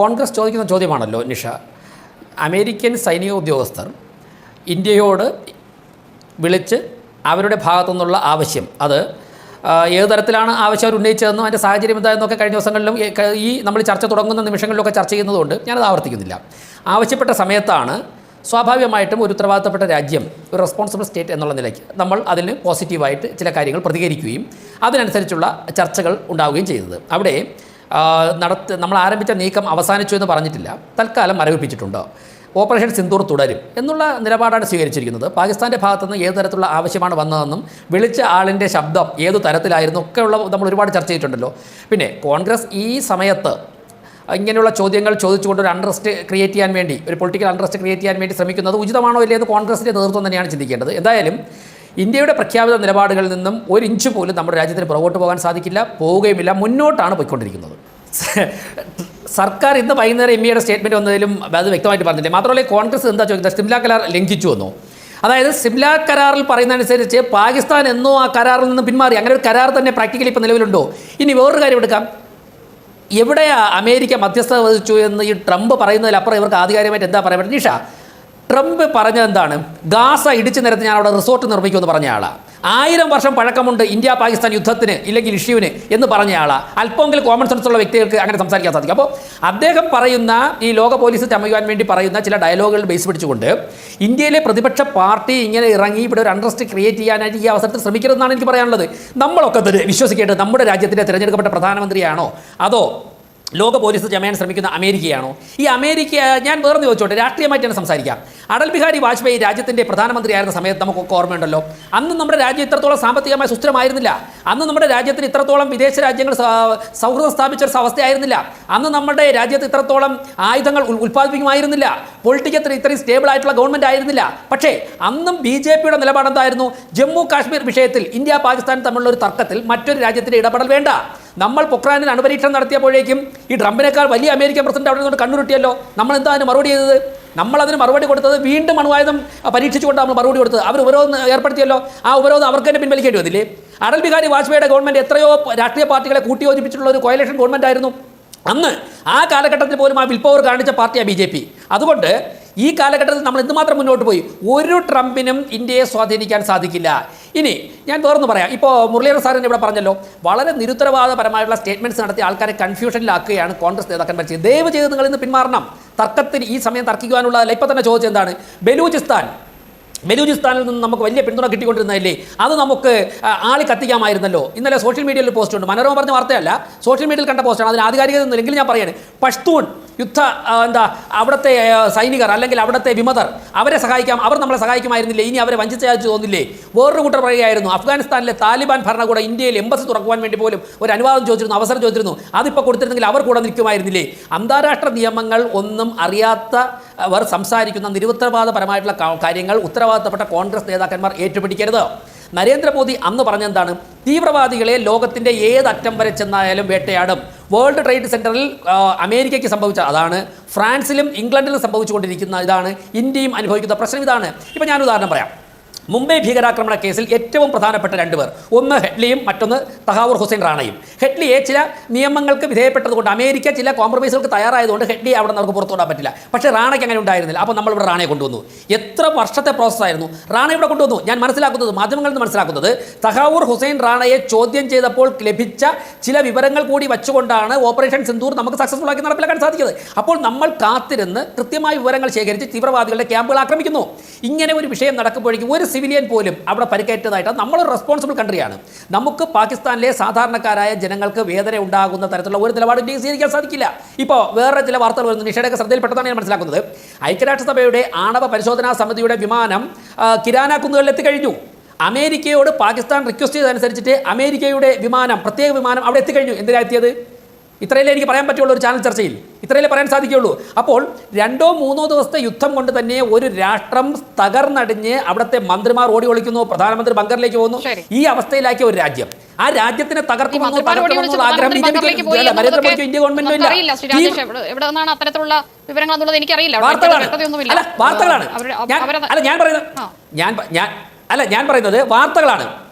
കോൺഗ്രസ് ചോദിക്കുന്ന ചോദ്യമാണല്ലോ നിഷ. അമേരിക്കൻ സൈനിക ഉദ്യോഗസ്ഥർ ഇന്ത്യയോട് വിളിച്ച് അവരുടെ ഭാഗത്തു നിന്നുള്ള ആവശ്യം അത് ഏത് തരത്തിലാണ് ആവശ്യം അവർ ഉന്നയിച്ചതെന്നും അതിന്റെ സാഹചര്യം എന്തായെന്നൊക്കെ കഴിഞ്ഞ ദിവസങ്ങളിലും ഈ നമ്മൾ ചർച്ച തുടങ്ങുന്ന നിമിഷങ്ങളിലൊക്കെ ചർച്ച ചെയ്യുന്നതുകൊണ്ട് ഞാനത് ആവർത്തിക്കുന്നില്ല. ആവശ്യപ്പെട്ട സമയത്താണ് സ്വാഭാവികമായിട്ടും ഒരു ഉത്തരവാദിത്തപ്പെട്ട രാജ്യം ഒരു റെസ്പോൺസിബിൾ സ്റ്റേറ്റ് എന്നുള്ള നിലയ്ക്ക് നമ്മൾ അതിന് പോസിറ്റീവായിട്ട് ചില കാര്യങ്ങൾ പ്രതികരിക്കുകയും അതിനനുസരിച്ചുള്ള ചർച്ചകൾ ഉണ്ടാവുകയും ചെയ്തത് അവിടെ നടത്ത് നമ്മൾ ആരംഭിച്ച നീക്കം അവസാനിച്ചു എന്ന് പറഞ്ഞിട്ടില്ല. തൽക്കാലം മരവിപ്പിച്ചിട്ടുണ്ട്. ഓപ്പറേഷൻ സിന്ദൂർ തുടരും എന്നുള്ള നിലപാടാണ് സ്വീകരിച്ചിരിക്കുന്നത്. പാകിസ്ഥാന്റെ ഭാഗത്തുനിന്ന് ഏത് തരത്തിലുള്ള ആവശ്യമാണ് വന്നതെന്നും വിളിച്ച ആളിന്റെ ശബ്ദം ഏത് തരത്തിലായിരുന്നു ഒക്കെയുള്ള നമ്മൾ ഒരുപാട് ചർച്ച ചെയ്തിട്ടുണ്ടല്ലോ. പിന്നെ കോൺഗ്രസ് ഈ സമയത്ത് ഇങ്ങനെയുള്ള ചോദ്യങ്ങൾ ചോദിച്ചുകൊണ്ട് ഒരു അൺട്രസ്റ്റ് ക്രിയേറ്റ് ചെയ്യാൻ വേണ്ടി ഒരു പൊളിറ്റിക്കൽ അൺട്രസ്റ്റ് ക്രിയേറ്റ് ചെയ്യാൻ വേണ്ടി ശ്രമിക്കുന്നത് ഉചിതമാണോ ഇല്ലേ എന്ന് കോൺഗ്രസിന്റെ നേതൃത്വം തന്നെയാണ് ചിന്തിക്കേണ്ടത്. എന്തായാലും ഇന്ത്യയുടെ പ്രഖ്യാപിത നിലപാടുകളിൽ നിന്നും ഒരു ഇഞ്ച് പോലും നമ്മുടെ രാജ്യത്തിന് പുറകോട്ട് പോകാൻ സാധിക്കില്ല പോവുകയുമില്ല മുന്നോട്ടാണ് പോയിക്കൊണ്ടിരിക്കുന്നത്. സർക്കാർ ഇന്ന് വൈകുന്നേരം എം ഇയുടെ സ്റ്റേറ്റ്മെന്റ് വന്നതിലും അത് വ്യക്തമായിട്ട് പറഞ്ഞില്ലേ? മാത്രമല്ല കോൺഗ്രസ് എന്താ ചോദിക്കുന്നത്? സിംല കരാർ ലംഘിച്ചു വന്നു? അതായത് സിംല കരാറിൽ പറയുന്നതനുസരിച്ച് പാകിസ്ഥാൻ എന്നോ ആ കരാറിൽ നിന്ന് പിന്മാറി അങ്ങനെ ഒരു കരാർ തന്നെ പ്രാക്ടിക്കലി ഇപ്പോൾ നിലവിലുണ്ടോ? ഇനി വേറൊരു കാര്യം എടുക്കാം. എവിടെയാ അമേരിക്ക മധ്യസ്ഥത വഹിച്ചു എന്ന് ഈ ട്രംപ് പറയുന്നതിലപ്പുറം ഇവർക്ക് ആധികാരികമായിട്ട് എന്താ പറയാൻ പറ്റും? നിഷ ട്രംപ് പറഞ്ഞത് എന്താണ്? ഗാസ ഇടിച്ചു നിരത്തി ഞാൻ അവിടെ റിസോർട്ട് നിർമ്മിക്കുമെന്ന് പറഞ്ഞ ആളാണ് ആയിരം വർഷം പഴക്കമുണ്ട് ഇന്ത്യ പാകിസ്ഥാൻ യുദ്ധത്തിന് ഇല്ലെങ്കിൽ ഇഷ്യൂവിന് എന്ന് പറഞ്ഞ ആളാണ് അല്പമെങ്കിലും കോമൺ സെൻസ് ഉള്ള വ്യക്തികൾക്ക് അങ്ങനെ സംസാരിക്കാൻ സാധിക്കും. അപ്പോൾ അദ്ദേഹം പറയുന്ന ഈ ലോക പോലീസ് ചമയുവാൻ വേണ്ടി പറയുന്ന ചില ഡയലോഗുകൾ ബേസ് പിടിച്ചുകൊണ്ട് ഇന്ത്യയിലെ പ്രതിപക്ഷ പാർട്ടി ഇങ്ങനെ ഇറങ്ങി ഇവിടെ ഒരു അൺട്രസ്റ്റ് ക്രിയേറ്റ് ചെയ്യാനായിട്ട് ഈ അവസരത്തിൽ ശ്രമിക്കരുതെന്നാണ് എനിക്ക് പറയാനുള്ളത്. നമ്മളൊക്കെ തന്നെ വിശ്വസിക്കേണ്ടത് നമ്മുടെ രാജ്യത്തിന്റെ തിരഞ്ഞെടുക്കപ്പെട്ട പ്രധാനമന്ത്രിയാണോ? അതോ ലോക പോലീസ് ചമയാൻ ശ്രമിക്കുന്ന അമേരിക്കയാണോ? ഈ അമേരിക്ക ഞാൻ വേറെ ചോദിച്ചോട്ടെ രാഷ്ട്രീയമായിട്ടാണ് സംസാരിക്കാം. അടൽ ബിഹാരി വാജ്പേയി രാജ്യത്തിന്റെ പ്രധാനമന്ത്രിയായിരുന്ന സമയത്ത് നമുക്കൊക്കെ ഓർമ്മയുണ്ടല്ലോ. അന്ന് നമ്മുടെ രാജ്യം ഇത്രത്തോളം സാമ്പത്തികമായി സുസ്ഥിരമായിരുന്നില്ല. അന്ന് നമ്മുടെ രാജ്യത്തിന് ഇത്രത്തോളം വിദേശ രാജ്യങ്ങൾ സൗഹൃദം സ്ഥാപിച്ച ഒരു അവസ്ഥയായിരുന്നില്ല. അന്ന് നമ്മുടെ രാജ്യത്ത് ഇത്രത്തോളം ആയുധങ്ങൾ ഉൽ- ഉൽപ്പാദിപ്പിക്കുമായിരുന്നില്ല. പൊളിറ്റിക്കൽ ഇത്രയും സ്റ്റേബിൾ ആയിട്ടുള്ള ഗവൺമെന്റ് ആയിരുന്നില്ല. പക്ഷേ അന്നും ബി ജെ പിയുടെ നിലപാടെന്തായിരുന്നു? ജമ്മു കാശ്മീർ വിഷയത്തിൽ ഇന്ത്യ പാകിസ്ഥാൻ തമ്മിലുള്ള ഒരു തർക്കത്തിൽ മറ്റൊരു രാജ്യത്തിന്റെ ഇടപെടൽ വേണ്ട. നമ്മൾ പൊക്രാനിൽ അണുപരീക്ഷണം നടത്തിയപ്പോഴേക്കും ഈ ട്രംപിനേക്കാൾ വലിയ അമേരിക്കൻ പ്രസിഡന്റ് അവിടെ നിന്ന് കണ്ണുരുട്ടിയല്ലോ. നമ്മൾ എന്താ അതിന് മറുപടി ചെയ്തത്? നമ്മൾ അതിന് മറുപടി കൊടുത്തത് വീണ്ടും അണുവായുധം പരീക്ഷിച്ചുകൊണ്ട് നമ്മൾ മറുപടി കൊടുത്തത്. അവർ ഉപരോധം ഏർപ്പെടുത്തിയല്ലോ. ആ ഉപരോധം അവർക്ക് തന്നെ പിൻവലിക്കേണ്ടി വന്നില്ലേ? അടൽ ബിഹാരി വാജ്പേയിയുടെ ഗവൺമെന്റ് എത്രയോ രാഷ്ട്രീയ പാർട്ടികളെ കൂട്ടിയോജിപ്പിച്ചിട്ടുള്ള ഒരു കോയലേഷൻ ഗവൺമെന്റ് ആയിരുന്നു അന്ന് ആ കാലഘട്ടത്തിൽ പോലും ആ വിൽപ്പവർ കാണിച്ച പാർട്ടിയാണ് ബി ജെ പി. അതുകൊണ്ട് ഈ കാലഘട്ടത്തിൽ നമ്മൾ എന്തുമാത്രം മുന്നോട്ട് പോയി? ഒരു ട്രംപിനും ഇന്ത്യയെ സ്വാധീനിക്കാൻ സാധിക്കില്ല. ഇനി ഞാൻ വേറൊന്ന് പറയാം. ഇപ്പോൾ മുരളീധർ സാറിന് ഇവിടെ പറഞ്ഞല്ലോ വളരെ നിരുത്തരവാദപരമായിട്ടുള്ള സ്റ്റേറ്റ്മെന്റ്സ് നടത്തി ആൾക്കാരെ കൺഫ്യൂഷനിലാക്കുകയാണ് കോൺഗ്രസ് നേതാക്കന്മാർ ചെയ്ത് ദയവ് ചെയ്ത് നിങ്ങൾ ഇന്ന് പിന്മാറണം. തർക്കത്തിന് ഈ സമയം തർക്കിക്കുവാനുള്ളതല്ല. ഇപ്പോൾ തന്നെ ചോദിച്ചെന്താണ് ബലൂചിസ്ഥാൻ. ബലൂചിസ്ഥാനിൽ നിന്ന് നമുക്ക് വലിയ പിന്തുണ കിട്ടിക്കൊണ്ടിരുന്നതല്ലേ? അത് നമുക്ക് ആളി കത്തിക്കാമായിരുന്നല്ലോ. ഇന്നലെ സോഷ്യൽ മീഡിയയിൽ പോസ്റ്റ് ഉണ്ട്. മനോരമ പറഞ്ഞ വാർത്തയല്ല. സോഷ്യൽ മീഡിയയിൽ കണ്ട പോസ്റ്റാണ് അതിന് ആധികാരികത ഒന്നുമില്ലെങ്കിൽ ഞാൻ പറയാണ്. പഷ്തൂൺ യുദ്ധ എന്താ അവിടുത്തെ സൈനികർ അല്ലെങ്കിൽ അവിടുത്തെ വിമതർ അവരെ സഹായിക്കാം. അവർ നമ്മളെ സഹായിക്കുമായിരുന്നില്ലേ? ഇനി അവരെ വഞ്ചിച്ചു തോന്നില്ലേ? വേറൊരു കൂട്ടർ പറയുകയായിരുന്നു. അഫ്ഗാനിസ്ഥാനിലെ താലിബാൻ ഭരണകൂടം ഇന്ത്യയിൽ എംബസി തുറക്കുവാൻ വേണ്ടി പോലും ഒരു അനുവാദം ചോദിച്ചിരുന്നു അവസരം ചോദിച്ചിരുന്നു. അതിപ്പോൾ കൊടുത്തിരുന്നെങ്കിൽ അവർ കൂടെ നിൽക്കുമായിരുന്നില്ലേ? അന്താരാഷ്ട്ര നിയമങ്ങൾ ഒന്നും അറിയാത്ത അവർ സംസാരിക്കുന്ന നിരുത്തരവാദപരമായിട്ടുള്ള കാര്യങ്ങൾ ഉത്തരവാദിത്തപ്പെട്ട കോൺഗ്രസ് നേതാക്കന്മാർ ഏറ്റുപിടിക്കരുത്. നരേന്ദ്രമോദി അന്ന് പറഞ്ഞെന്താണ്? തീവ്രവാദികളെ ലോകത്തിന്റെ ഏതറ്റം വരെ ചെന്നായാലും വേട്ടയാടും. വേൾഡ് ട്രേഡ് സെന്ററിൽ അമേരിക്കയ്ക്ക് സംഭവിച്ച അതാണ്. ഫ്രാൻസിലും ഇംഗ്ലണ്ടിലും സംഭവിച്ചുകൊണ്ടിരിക്കുന്ന ഇതാണ്. ഇന്ത്യയും അനുഭവിക്കുന്ന പ്രശ്നം ഇതാണ്. ഇപ്പം ഞാൻ ഉദാഹരണം പറയാം. മുംബൈ ഭീകരാക്രമണ കേസിൽ ഏറ്റവും പ്രധാനപ്പെട്ട രണ്ടുപേർ ഒന്ന് ഹെഡ്ലിയും മറ്റൊന്ന് തഹാവൂർ ഹുസൈൻ റാണയും. ഹെഡ്ലിയെ ചില നിയമങ്ങൾക്ക് വിധേയപ്പെട്ടതുകൊണ്ട് അമേരിക്ക ചില കോംപ്രമൈസുകൾക്ക് തയ്യാറായതുകൊണ്ട് ഹെഡ്ലിയെ അവിടെ നമുക്ക് പുറത്തുവിടാൻ പറ്റില്ല. പക്ഷേ റാണയ്ക്ക് അങ്ങനെ ഉണ്ടായിരുന്നില്ല. അപ്പോൾ നമ്മൾ ഇവിടെ റാണയെ കൊണ്ടുവന്നു. എത്ര വർഷത്തെ പ്രോസസ്സായിരുന്നു റാണ ഇവിടെ കൊണ്ടുവന്നു. ഞാൻ മനസ്സിലാക്കുന്നത് മാധ്യമങ്ങളിൽ നിന്ന് മനസ്സിലാക്കുന്നത് തഹാവൂർ ഹുസൈൻ റാണയെ ചോദ്യം ചെയ്തപ്പോൾ ലഭിച്ച ചില വിവരങ്ങൾ കൂടി വെച്ചുകൊണ്ടാണ് ഓപ്പറേഷൻ സിന്ദൂർ നമുക്ക് സക്സസ്ഫുൾ ആക്കി നടപ്പിലാക്കാൻ സാധിച്ചത് അപ്പോൾ നമ്മൾ കാത്തിരുന്ന് കൃത്യമായ വിവരങ്ങൾ ശേഖരിച്ച് തീവ്രവാദികളുടെ ക്യാമ്പുകൾ ആക്രമിക്കുന്നു. ഇങ്ങനെ ഒരു വിഷയം നടക്കുമ്പോഴേക്കും ഒരു സിവിലിയൻ പോലും അവിടെ പരിക്കേറ്റതായിട്ട് നമ്മൾ റെസ്പോൺസിബിൾ കൺട്രിയാണ് നമുക്ക് പാകിസ്ഥാനിലെ സാധാരണക്കാരായ ജനങ്ങൾക്ക് വേദന ഉണ്ടാകുന്ന തരത്തിലുള്ള ഒരു നിലപാട് ഇന്ത്യയ്ക്ക് സ്വീകരിക്കാൻ സാധിക്കില്ല. ഇപ്പോൾ വേറെ ചില വാർത്തകൾ വരുന്നു നിഷയുടെയൊക്കെ ശ്രദ്ധയിൽപ്പെട്ടതാണ് ഞാൻ മനസ്സിലാക്കുന്നത്. ഐക്യരാഷ്ട്രസഭയുടെ ആണവ പരിശോധനാ സമിതിയുടെ വിമാനം കിരാന കുന്നുകളിൽ എത്തിക്കഴിഞ്ഞു. അമേരിക്കയോട് പാകിസ്ഥാൻ റിക്വസ്റ്റ് ചെയ്തതനുസരിച്ചിട്ട് അമേരിക്കയുടെ വിമാനം പ്രത്യേക വിമാനം അവിടെ എത്തിക്കഴിഞ്ഞു. എന്തിനാ എത്തിയത്? ഇത്രയല്ലേ എനിക്ക് പറയാൻ പറ്റുള്ളൂ ഒരു ചാനൽ ചർച്ചയിൽ? ഇത്രയല്ലേ പറയാൻ സാധിക്കുകയുള്ളൂ. അപ്പോൾ രണ്ടോ മൂന്നോ ദിവസത്തെ യുദ്ധം കൊണ്ട് തന്നെ ഒരു രാഷ്ട്രം തകർന്നടിഞ്ഞ് അവിടുത്തെ മന്ത്രിമാർ ഓടി ഒളിക്കുന്നു പ്രധാനമന്ത്രി ബങ്കറിലേക്ക് പോകുന്നു. ഈ അവസ്ഥയിലാക്കിയ ഒരു രാജ്യം. ആ രാജ്യത്തിനെ തകർക്കുമെന്നോ തകർക്കണമെന്നുള്ള ആഗ്രഹം നരേന്ദ്രമോദിക്കോ ഇന്ത്യ ഇല്ല. അത്തരത്തിലുള്ള വിവരങ്ങൾ എന്നുള്ളത് എനിക്കറിയില്ല. വാർത്തകളാണ്. അല്ല ഞാൻ- പറയുന്നത് ഞാൻ അല്ല ഞാൻ പറയുന്നത് വാർത്തകളാണ്.